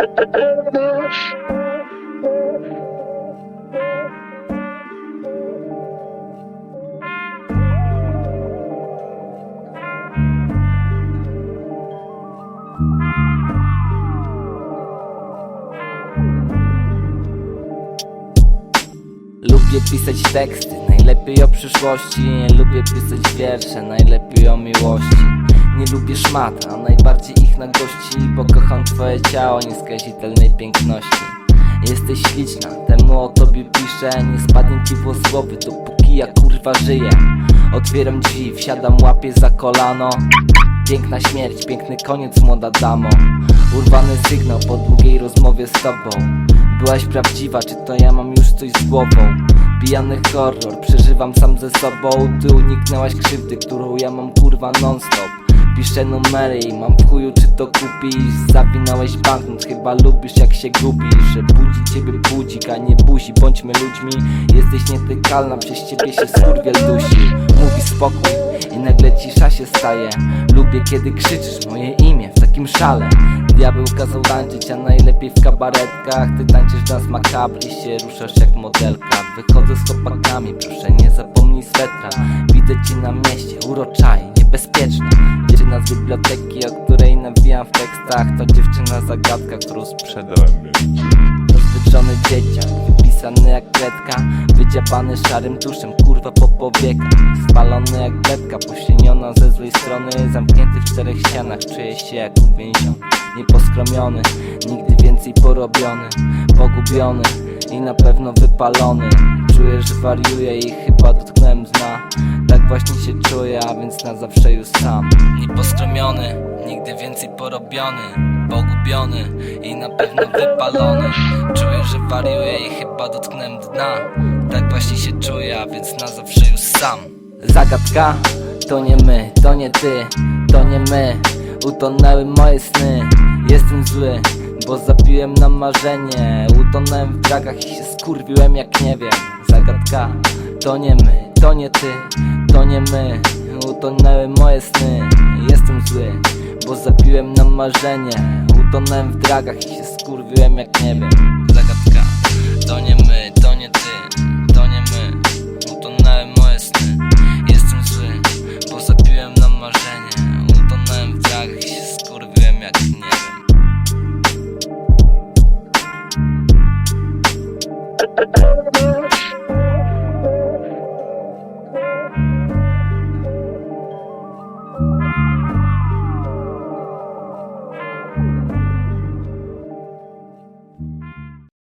Lubię pisać teksty, najlepiej o przyszłości. Lubię pisać wiersze, najlepiej o miłości Nie lubię szmat, a najbardziej ich nagości Bo kocham twoje ciało nieskazitelnej piękności. Jesteś śliczna, temu o tobie piszę. Nie spadnie ci włos głowy, dopóki ja kurwa żyję. Otwieram drzwi, wsiadam, łapię za kolano. Piękna śmierć, piękny koniec, młoda damo. Urwany sygnał po długiej rozmowie z tobą. Byłaś prawdziwa, czy to ja mam już coś z głową? Pijany horror, przeżywam sam ze sobą. Ty uniknęłaś krzywdy, którą ja mam kurwa non stop Piszę numery i mam w chuju czy to kupisz? Zawinąłeś banknot, chyba lubisz jak się gubisz Że budzi ciebie budzik, a nie buzi, bądźmy ludźmi Jesteś nietykalna, przez ciebie się skurwiel dusi. Mówi spokój i nagle cisza się staje. Lubię kiedy krzyczysz moje imię w takim szale. Diabeł kazał tańczyć, a najlepiej w kabaretkach. Ty tańczysz dans macabre i się ruszasz jak modelka. Wychodzę z chłopakami, proszę nie zapomnij swetra. Widzę cię na mieście, uroczaj, niebezpieczna Dziewczyna z biblioteki, o której nawijam w tekstach To dziewczyna zagadka, którą sprzedałem. Rozwydrzony dzieciak, wypisany jak kredka Wydziabany szarym tuszem, kurwa po powiekach. Spalony jak betka, pośliniona ze złej strony Zamknięty w czterech ścianach, czuję się jak uwięziony Nieposkromiony, nigdy więcej porobiony Pogubiony i na pewno wypalony. Czuję, że wariuję i chyba dotknąłem Tak właśnie się czuję, a więc na zawsze już sam. Nieposkromiony, nigdy więcej porobiony Pogubiony i na pewno wypalony. Czuję, że wariuję i chyba dotknąłem dna. Tak właśnie się czuję, a więc na zawsze już sam. Zagadka, to nie my, to nie ty, to nie my. Utonęły moje sny, jestem zły Bo zabiłem na marzenie. Utonąłem w dragach i się skurwiłem jak nie wiem. Zagadka, to nie my, to nie ty, to nie my Utonęły moje sny, jestem zły Bo zabiłem na marzenie. Utonąłem w dragach i się skurwiłem jak nie wiem